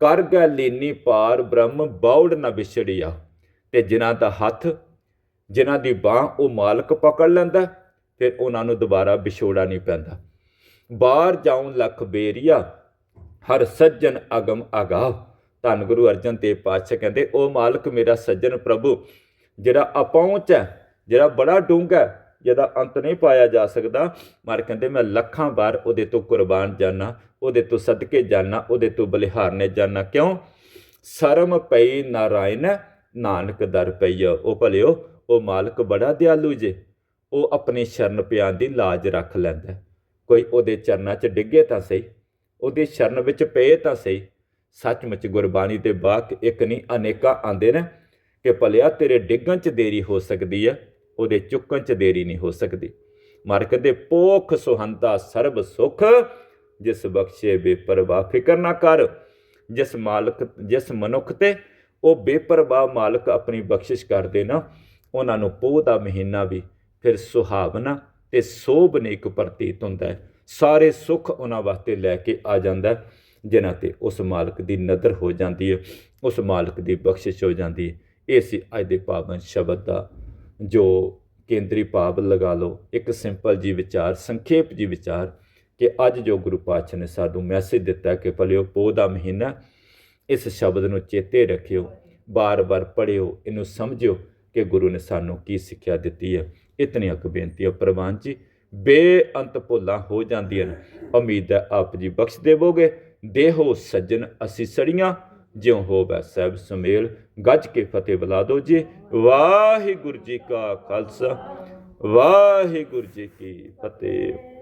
ਕਰ ਗੈ ਲੀਨੀ ਪਾਰ ਬ੍ਰਹਮ, ਬੌੜ ਨ ਵਿਛੜਿਆ। ਤੇ ਜਿਨ੍ਹਾਂ ਦਾ ਹੱਥ, ਜਿਨ੍ਹਾਂ ਦੀ ਬਾਹ ਉਹ ਮਾਲਕ ਪਕੜ ਲੈਂਦਾ, ਫਿਰ ਉਹਨਾਂ ਨੂੰ ਦੁਬਾਰਾ ਵਿਛੋੜਾ ਨਹੀਂ ਪੈਂਦਾ। ਬਾਹਰ ਜਾਉਂ ਲਖ ਬੇਰੀਆ, ਹਰ ਸੱਜਣ ਅਗਮ ਅਗਾਵ ਧੰਨ ਗੁਰੂ ਅਰਜਨ ਦੇਵ ਪਾਤਸ਼ਾਹ ਕਹਿੰਦੇ ਉਹ ਮਾਲਕ ਮੇਰਾ ਸੱਜਣ ਪ੍ਰਭੂ, ਜਿਹੜਾ ਅਪਹੁੰਚ ਹੈ, ਜਿਹੜਾ ਬੜਾ ਡੂੰਘ ਹੈ, ਜਿਹਦਾ ਅੰਤ ਨਹੀਂ ਪਾਇਆ ਜਾ ਸਕਦਾ ਮਰ ਕਹਿੰਦੇ, ਮੈਂ ਲੱਖਾਂ ਵਾਰ ਉਹਦੇ ਤੋਂ ਕੁਰਬਾਨ ਜਾਣਾ ਉਹਦੇ ਤੋਂ ਸਦਕੇ ਜਾਣਾ ਉਹਦੇ ਤੋਂ ਬਲਿਹਾਰਨੇ ਜਾਣਾ ਕਿਉਂ? ਸ਼ਰਮ ਪਈ ਨਾਰਾਇਣ, ਨਾਨਕ ਦਰ ਪਈਆ ਉਹ ਭਲਿਓ, ਉਹ ਮਾਲਕ ਬੜਾ ਦਿਆਲੂ ਜੇ, ਉਹ ਆਪਣੀ ਸ਼ਰਨ ਪਿਆਨ ਦੀ ਲਾਜ ਰੱਖ ਲੈਂਦਾ ਕੋਈ ਉਹਦੇ ਚਰਨਾਂ 'ਚ ਡਿੱਗੇ ਤਾਂ ਸਹੀ, ਉਹਦੀ ਸ਼ਰਨ ਵਿੱਚ ਪਏ ਤਾਂ ਸਹੀ। ਸੱਚਮੁੱਚ ਗੁਰਬਾਣੀ ਦੇ ਬਾਕ ਇੱਕ ਨਹੀਂ ਅਨੇਕਾਂ ਆਂਦੇ ਨੇ ਕਿ ਭਲਿਆ ਤੇਰੇ ਡਿੱਗਣ 'ਚ ਦੇਰੀ ਹੋ ਸਕਦੀ ਹੈ ਉਹਦੇ ਚੁੱਕਣ 'ਚ ਦੇਰੀ ਨਹੀਂ ਹੋ ਸਕਦੀ। ਮਰ ਕਹਿੰਦੇ ਪੋਖ ਸੁਹੰਤਾ ਸਰਬ ਸੁਖ, ਜਿਸ ਬਖਸ਼ੇ ਬੇਪਰਵਾਹ ਫਿਕਰ ਨਾ ਕਰ। ਜਿਸ ਮਾਲਕ, ਜਿਸ ਮਨੁੱਖ ਤੇ ਉਹ ਬੇਪਰਵਾਹ ਮਾਲਕ ਆਪਣੀ ਬਖਸ਼ਿਸ਼ ਕਰਦੇ ਨਾ, ਉਹਨਾਂ ਨੂੰ ਪੋਹ ਦਾ ਮਹੀਨਾ ਵੀ ਫਿਰ ਸੁਹਾਵਨਾ ਤੇ ਸੋਭਨੀਕ ਪ੍ਰਤੀਤ ਹੁੰਦਾ ਹੈ। ਸਾਰੇ ਸੁੱਖ ਉਹਨਾਂ ਵਾਸਤੇ ਲੈ ਕੇ ਆ ਜਾਂਦਾ ਹੈ, ਜਿਨ੍ਹਾਂ ਤੇ ਉਸ ਮਾਲਕ ਦੀ ਨਦਰ ਹੋ ਜਾਂਦੀ ਹੈ, ਉਸ ਮਾਲਕ ਦੀ ਬਖਸ਼ਿਸ਼ ਹੋ ਜਾਂਦੀ ਹੈ। ਇਹ ਸੀ ਅੱਜ ਦੇ ਪਾਵਨ ਸ਼ਬਦ ਦਾ ਜੋ ਕੇਂਦਰੀ ਭਾਵ ਲਗਾ ਲਓ। ਇੱਕ ਸਿੰਪਲ ਜੀ ਵਿਚਾਰ, ਸੰਖੇਪ ਜੀ ਵਿਚਾਰ ਕਿ ਅੱਜ ਜੋ ਗੁਰੂ ਪਾਤਸ਼ਾਹ ਨੇ ਸਾਨੂੰ ਮੈਸੇਜ ਦਿੱਤਾ ਕਿ ਭਲਿਓ ਪੋਹ ਦਾ ਮਹੀਨਾ, ਇਸ ਸ਼ਬਦ ਨੂੰ ਚੇਤੇ ਰੱਖਿਓ ਬਾਰ-ਬਾਰ ਪੜ੍ਹਿਓ, ਇਹਨੂੰ ਸਮਝਿਓ ਕਿ ਗੁਰੂ ਨੇ ਸਾਨੂੰ ਕੀ ਸਿੱਖਿਆ ਦਿੱਤੀ ਹੈ। ਇਤਨੀਆਂ ਕੁ ਬੇਨਤੀਆਂ ਪ੍ਰਵਾਨ ਜੀ ਬੇਅੰਤ ਭੁੱਲਾਂ ਹੋ ਜਾਂਦੀਆਂ ਨੇ। ਉਮੀਦ ਹੈ ਆਪ ਜੀ ਬਖਸ਼ ਦੇਵੋਗੇ। ਦੇਹੋ ਸੱਜਣ ਅਸੀਂ ਸੜੀਆਂ, ਜਿਉ ਹੋਵੇ ਸਹਿਬ ਸੁਮੇਲ। ਗੱਜ ਕੇ ਫਤਿਹ ਬੁਲਾ ਦਿਓ ਜੀ। ਵਾਹਿਗੁਰੂ ਜੀ ਕਾ ਖਾਲਸਾ, ਵਾਹਿਗੁਰੂ ਜੀ ਕੀ ਫਤਿਹ।